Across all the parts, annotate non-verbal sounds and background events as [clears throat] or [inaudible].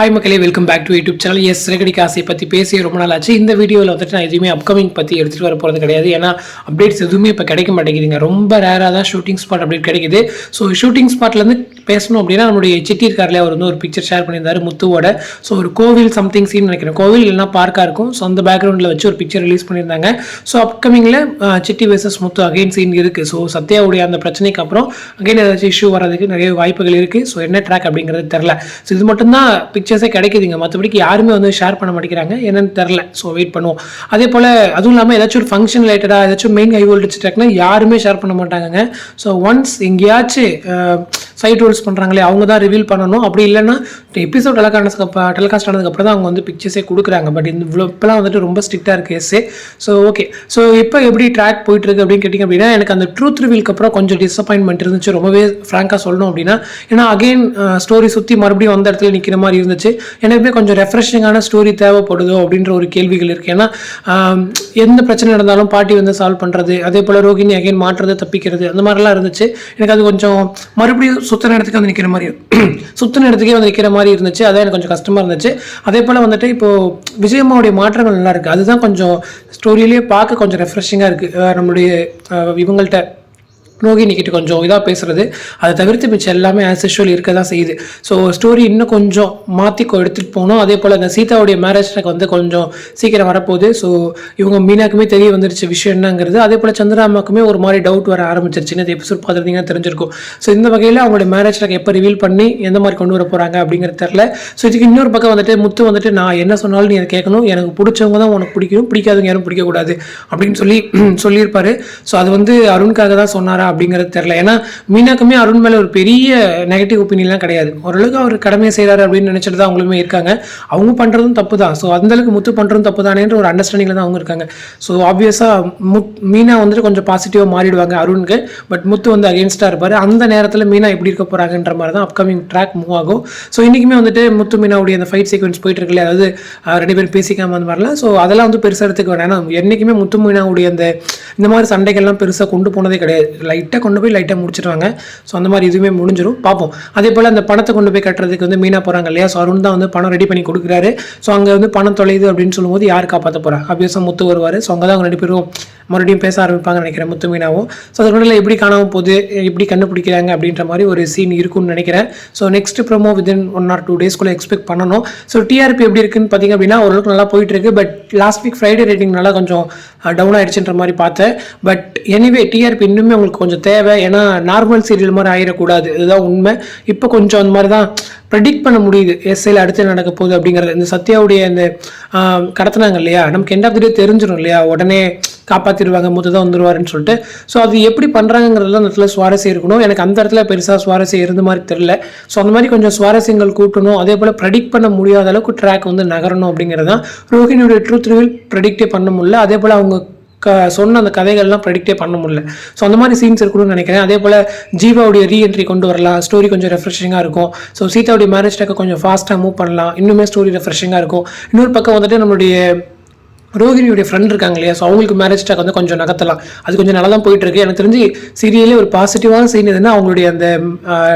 Hi மக்களே welcome back to YouTube channel S ரெகடி காசை பற்றி பேசி ரொம்ப நாள் ஆச்சு. இந்த வீடியோவில் வந்துட்டு நான் எதுவுமே அப்கமிங் பற்றி எடுத்துகிட்டு வர போகிறது கிடையாது. ஏன்னா அப்டேட்ஸ் எதுவுமே இப்போ கிடைக்க மாட்டேங்குதுங்க. ரொம்ப ரேராக தான் ஷூட்டிங் ஸ்பாட் அப்டேட் கிடைக்குது. ஸோ ஷூட்டிங் ஸ்பாட்லேருந்து பேசணும் அப்படின்னா நம்மளுடைய சிட்டி இருக்கார்ல அவர் வந்து ஒரு பிக்சர் ஷேர் பண்ணியிருந்தாரு முத்துவோட. ஸோ ஒரு கோவில் சம்திங் சீன் நினைக்கிறேன். கோவில் இல்லைனா பார்க்காக இருக்கும். ஸோ அந்த பேக்ரவுண்டில் வச்சு ஒரு பிக்சர் ரிலீஸ் பண்ணியிருந்தாங்க. So அப்கமிங்கில் Chitti versus Muthu again scene இருக்குது ஸோ சத்யாவுடைய அந்த பிரச்சனைக்கு அப்புறம் அகைன் ஏதாச்சும் இஷ்யூ வர்றதுக்கு நிறைய வாய்ப்புகள் இருக்குது ஸோ என்ன ட்ராக் அப்படிங்கிறது தெரில ஸோ இது மட்டும்தான் பிக்சர்ஸே கிடைக்குதுங்க. மற்றபடிக்கு யாருமே வந்து ஷேர் பண்ண மாட்டேங்கிறாங்க. என்னன்னு தெரில ஸோ வெயிட் பண்ணுவோம். அதே போல் அதுவும் இல்லாமல் ஏதாச்சும் ஒரு ஃபங்க்ஷன் ரிலேட்டடாக ஏதாச்சும் மெயின் ஹை வோல்டேஜ் ட்ராக்னா யாருமே ஷேர் பண்ண மாட்டாங்க ஸோ ஒன்ஸ் எங்கேயாச்சும் சைட் ரோல்ஸ் பண்ணுறாங்களே அவங்க தான் ரிவீல் பண்ணணும். அப்படி இல்லைன்னா எபிசோட் டெலகாஸ்ட் டெலிகாஸ்ட் ஆனதுக்கப்புறம் தான் அவங்க வந்து பிக்சர்ஸே கொடுக்குறாங்க. பட் இந்த இவ்வளோ இப்போலாம் வந்துட்டு ரொம்ப ஸ்ட்ரிக்டாக இருக்குது எஸ்ஸே ஸோ ஓகே ஸோ இப்போ எப்படி ட்ராக் போயிட்டுருக்கு அப்படின்னு கேட்டிங்க அப்படின்னா எனக்கு அந்த ட்ரூத் ரிவீலுக்கு அப்புறம் கொஞ்சம் டிசப்பாயின்மெண்ட் இருந்துச்சு. ரொம்பவே ஃப்ராங்காக சொல்லணும் அப்படின்னா ஏன்னா அகெயின் ஸ்டோரி சுற்றி மறுபடியும் வந்த இடத்துல நிற்கிற மாதிரி இருந்துச்சு. எனக்குமே கொஞ்சம் ரெஃப்ரெஷிங்கான ஸ்டோரி தேவைப்படுதோ அப்படின்ற ஒரு கேள்விகள் இருக்குது ஏன்னா எந்த பிரச்சனை நடந்தாலும் பாட்டி வந்து சால்வ் பண்ணுறது அதே போல் ரோகிணி அகைன் மாற்றுறது தப்பிக்கிறது அந்த மாதிரிலாம் இருந்துச்சு. எனக்கு அது கொஞ்சம் மறுபடியும் சுத்தின இடத்துக்கு வந்து நிற்கிற மாதிரி சுத்தின இடத்துக்கே வந்து நிற்கிற மாதிரி இருந்துச்சு. அதான் எனக்கு கொஞ்சம் கஷ்டமாக இருந்துச்சு. அதே போல் வந்துட்டு இப்போது விஜயம்மாவுடைய மாற்றங்கள் நல்லா இருக்குது அதுதான் கொஞ்சம் ஸ்டோரியிலேயே பார்க்க கொஞ்சம் ரெஃப்ரெஷிங்காக இருக்குது நம்மளுடைய இவங்கள்ட்ட ரோகிணி கிட்ட கொஞ்சம் இதாக பேசுறது. அதை தவிர்த்து மிச்சம் எல்லாமே ஆஸ் யூஷுவல் இருக்க தான் செய்யுது ஸோ ஸ்டோரி இன்னும் கொஞ்சம் மாற்றி எடுத்துகிட்டு போகணும். அதே போல் அந்த சீதாவுடைய மேரேஜ் எனக்கு வந்து கொஞ்சம் சீக்கிரம் வரப்போகுது. ஸோ இவங்க மீனாக்குமே தெரிய வந்துருச்சு விஷயம் என்னங்கிறது. அதே போல் சந்திராமாக்குமே ஒரு மாதிரி டவுட் வர ஆரம்பிச்சிருச்சு. அது எபிசோட் பார்த்துருந்தீங்கன்னா தெரிஞ்சிருக்கும். ஸோ இந்த வகையில் அவங்களுடைய மேரேஜ் எனக்கு எப்போ ரிவீல் பண்ணி எந்த மாதிரி கொண்டு வர போகிறாங்க அப்படிங்கிறது தெரில ஸோ இதுக்கு இன்னொரு பக்கம் வந்துட்டு முத்து வந்துட்டு நான் என்ன சொன்னாலும் நீ அதை கேட்கணும். எனக்கு பிடிச்சவங்க தான் உனக்கு பிடிக்கும் பிடிக்காதவங்க யாரும் பிடிக்கக்கூடாது. அப்படின்னு சொல்லி [clears throat] சொல்லியிருப்பாரு. ஸோ அது வந்து அருணுக்காக தான் சொன்னாரா அப்படிங்கிறது தெரில ஏன்னா மீனாக்குமே அருண் மேலே ஒரு பெரிய நெகட்டிவ் ஒப்பீனியன்லாம் கிடையாது. ஓரளவுக்கு அவர் கடமையை செய்கிறாரு அப்படின்னு நினச்சிட்டு தான் அவங்களுமே இருக்காங்க. அவங்க பண்ணுறதும் தப்பு தான் ஸோ அந்தளவுக்கு முத்து பண்ணுறதும் தப்பு தானேன்ற ஒரு அண்டர்ஸ்டாண்டிங்கில் தான் அவங்க இருக்காங்க. ஸோ ஆப்வியஸாக முத் மீனா வந்துட்டு கொஞ்சம் பாசிட்டிவாக மாறிடுவாங்க அருணுக்கு. பட் முத்து வந்து அகேன்ஸ்டாக இருப்பார். அந்த நேரத்தில் மீனா எப்படி இருக்க போகிறாங்கன்ற மாதிரி தான் அப்கமிங் ட்ராக் மூவ் ஆகும். ஸோ இன்றைக்குமே வந்துட்டு முத்து மீனாவுடைய அந்த ஃபைட் சீக்வன்ஸ் போயிட்டு இருக்குல்ல அதாவது ரெண்டு பேரும் பேசிக்காம அந்த மாதிரிலாம். ஸோ அதெல்லாம் வந்து பெருசாக எடுத்துக்க வேணாம். ஏன்னா என்றைக்குமே முத்து மீனாவுடைய அந்த இந்த மாதிரி சண்டைகள்லாம் பெருசாக கொண்டு போனதே கிடையாது. லைட்டாக கொண்டு போய் லைட்டாக முடிச்சிருவாங்க. ஸோ அந்த மாதிரி இதுவுமே முடிஞ்சிடும் பார்ப்போம். அதே போல் அந்த பணத்தை கொண்டு போய் கட்டுறதுக்கு வந்து மீனா போகிறாங்க இல்லையா? ஸோ அருண் தான் வந்து பணம் ரெடி பண்ணி கொடுக்குறாரு. ஸோ அங்கே வந்து பணம் தொலையுது அப்படின்னு சொல்லும்போது யார் காப்பாற்ற போகிறா அபியாசம் முத்து வருவார். ஸோ அங்கே தான் அவங்க ரெண்டு பேரும் மறுபடியும் பேச ஆரம்பிப்பாங்கன்னு நினைக்கிறேன் முத்து மீனாவும். ஸோ அதுக்குள்ள எப்படி காணாமல் போகுது? எப்படி கண்டுபிடிக்கிறாங்க அப்படின்ற மாதிரி ஒரு சீன் இருக்கும்னு நினைக்கிறேன். So next promo within one or two டேஸ்க்குள்ளே எக்ஸ்பெக்ட் பண்ணணும். ஸோ டிஆர்பி எப்படி இருக்குன்னு பார்த்தீங்க அப்படின்னா ஓரளவுக்கு நல்லா போயிட்டு இருக்கு. But last week Friday rating நல்லா கொஞ்சம் டவுன் ஆயிடுச்சுன்ற மாதிரி பார்த்தேன். பட் எனிவே டிஆர்பி இன்னுமே உங்களுக்கு கொஞ்சம் தேவை. ஏன்னா நார்மல் சீரியல் மாதிரி ஆயிடக்கூடாது. இதுதான் உண்மை. இப்போ கொஞ்சம் அந்த மாதிரி தான் ப்ரெடிக்ட் பண்ண முடியுது. எஸ்ஐயில் அடுத்து நடக்க போகுது அப்படிங்கிறது. இந்த சத்யாவுடைய இந்த கடத்தினாங்க இல்லையா? நமக்கு எண்ட் ஆஃப் தி டே தெரிஞ்சிடும் இல்லையா? உடனே காப்பாற்றிடுவாங்க முத்து தான் வந்துடுவாருன்னு சொல்லிட்டு. ஸோ அது எப்படி பண்ணுறாங்கிறதுல அந்த இடத்துல சுவாரஸ்யம் இருக்கணும். எனக்கு அந்த இடத்துல பெருசாக சுவாரஸ்யம் இருந்த மாதிரி தெரில ஸோ அந்த மாதிரி கொஞ்சம் சுவாரஸ்யங்கள் கூட்டணும். அதே போல் ப்ரெடிக்ட் பண்ண முடியாத அளவுக்கு ட்ராக் வந்து நகரணும் அப்படிங்கிறது தான் ரோஹினியோட ட்ரூத் ரிவில் ப்ரெடிக்டே பண்ண முடியல. அதே போல் அவங்க க சொன்ன அந்த கதைகள்லாம் ப்ரெடிக்டே பண்ண முடியல. ஸோ அந்த மாதிரி சீன்ஸ் இருக்கணும்னு நினைக்கிறேன். அதே போல் ஜீவாவுடைய ரீஎன்ட்ரி கொண்டு வரலாம். ஸ்டோரி கொஞ்சம் ரெஃப்ரெஷிங்காக இருக்கும். ஸோ சீதாவுடைய மேரேஜ் டேக்கை கொஞ்சம் ஃபாஸ்ட்டாக மூவ் பண்ணலாம். இன்னுமே ஸ்டோரி ரெஃப்ரெஷிங்காக இருக்கும். இன்னொரு பக்கம் வந்துட்டு நம்மளுடைய ரோஹிணியுடைய ஃப்ரெண்ட் இருக்காங்க இல்லையா? ஸோ அவங்களுக்கு மேரேஜ் டாக் வந்து கொஞ்சம் நகர்த்தலாம். அது கொஞ்சம் நல்லா தான் போயிட்டு இருக்கு எனக்கு தெரிஞ்சு சீரியலே ஒரு பாசிட்டிவான சீன் எதுனா அவங்களுடைய அந்த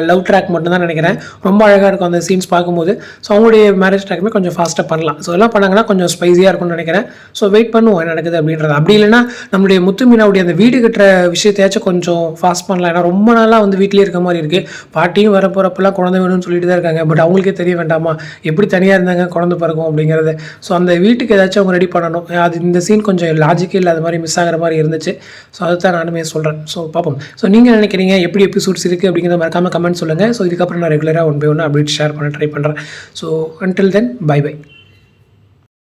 லவ் ட்ராக் மட்டும் தான் நினைக்கிறேன். ரொம்ப அழகாக இருக்கும் அந்த சீன்ஸ் பார்க்கும்போது. ஸோ அவங்களுடைய மேரேஜ் ட்ராக்குமே கொஞ்சம் ஃபாஸ்ட்டாக பண்ணலாம். ஸோ எல்லாம் பண்ணாங்கன்னா கொஞ்சம் ஸ்பைஸியாக இருக்கும்னு நினைக்கிறேன். ஸோ வெயிட் பண்ணுவோம் என்ன நடக்குது அப்படின்றது. அப்படி இல்லைன்னா நம்மளுடைய முத்து மீனாவுடைய அந்த வீடு கட்டுற விஷயத்தையாச்சும் கொஞ்சம் ஃபாஸ்ட் பண்ணலாம். ஏன்னா ரொம்ப நாளாக வந்து வீட்டிலே இருக்க மாதிரி இருக்குது பாட்டியும் வர போகிறப்பெல்லாம் குழந்தை வேணும்னு சொல்லிட்டு தான் இருக்காங்க. பட் அவங்களுக்கே தெரிய வேண்டாமா? எப்படி தனியாக இருந்தாங்க குழந்தை பிறக்கும் அப்படிங்கிறது. ஸோ அந்த வீட்டுக்கு ஏதாச்சும் அவங்க ரெடி பண்ணணும். அது இந்த சீன் கொஞ்சம் லாஜிக்கே இல்லாத மாதிரி மிஸ் ஆகிற மாதிரி இருந்துச்சு. ஸோ அதை தான் நானுமே சொல்கிறேன் ஸோ பார்ப்போம். ஸோ நீங்கள் நினைக்கிறீங்க எப்படி எபிசோட்ஸ் இருக்குது அப்படிங்கிறத மறக்காமல் கமெண்ட் சொல்லுங்கள் ஸோ இதுக்கப்புறம் நான் ரெகுலராக ஒன் பை ஒன்று அப்டேட் ஷேர் பண்ண ட்ரை பண்ணுறேன் so until then bye bye